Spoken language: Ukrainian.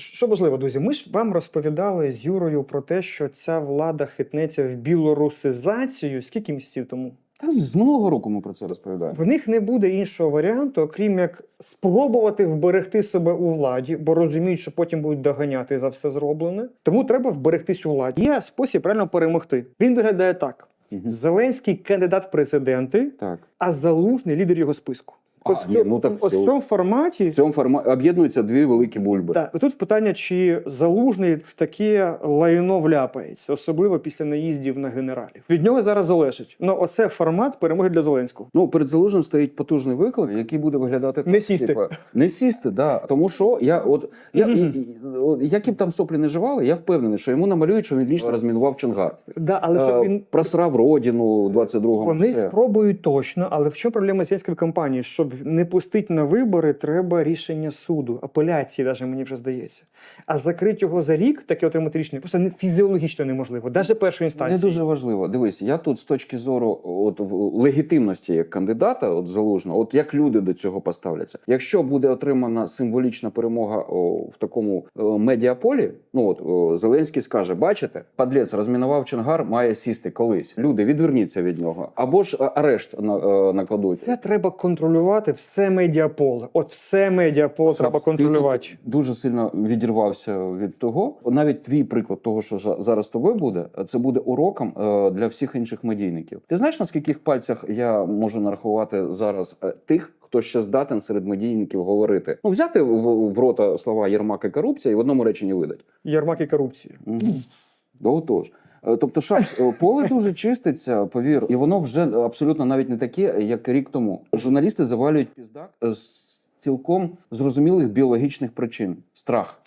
Що важливо, друзі, ми ж вам розповідали з Юрою про те, що ця влада хитнеться в білорусизацію скільки місяців тому. Та з минулого року ми про це розповідаємо. В них не буде іншого варіанту, окрім як спробувати вберегти себе у владі, бо розуміють, що потім будуть доганяти за все зроблене. Тому треба вберегтись у владі. Є спосіб реально перемогти. Він виглядає так. Зеленський кандидат в президенти, Так. а залужний лідер його списку. А, Ось ні, цьому- ну так ось в цьому форматі В цьому форматі об'єднуються дві великі бульби. Так, тут питання, чи залужний в таке лайно вляпається, особливо після наїздів на генералів. Від нього зараз залежить. Ну, оце формат перемоги для Зеленського. Ну, перед залужним стоїть потужний виклик, який буде виглядати Не так, сісти. типа, не сісти, да. Тому що я от я і, і, от, які б там соплі не живали, я впевнений, що йому намалюють, що він лічно розмінував Чонгар. Да, але щоб Е, він Просрав родину у 22-му. вони все. спробують точно, але в чому проблема зеленської кампанії? Щоб не пустити на вибори, треба рішення суду, апеляції, навіть мені вже здається. А закрити його за рік, таке отримати рішення, просто не фізіологічно неможливо, навіть першої інстанції. Не дуже важливо. Дивись, я тут з точки зору от, легітимності як кандидата, от залужного, от як люди до цього поставляться. Якщо буде отримана символічна перемога о, в такому о, медіаполі, ну от о, Зеленський скаже: бачите, падлець розмінував Чонгар, має сісти колись. Люди, відверніться від нього. Або ж е, арешт на, е, накладуть. Це треба контролювати все медіаполе. От все медіаполе треба Ти контролювати. тут Дуже сильно відірвався від того. Навіть твій приклад того, що зараз тобою буде, це буде уроком е, для всіх інших медійників. Ти знаєш, на скільких пальцях я можу нарахувати зараз е, тих, хто ще здатен серед медійників говорити? Ну, взяти в, в рота слова Єрмак і корупція і в одному реченні видати. Єрмак і корупції. Мгм. Да, отож. Е, Тобто, Шапс, е, поле дуже чиститься, повір, і воно вже абсолютно навіть не таке, як рік тому. Журналісти завалюють піздак з цілком зрозумілих біологічних причин: страх.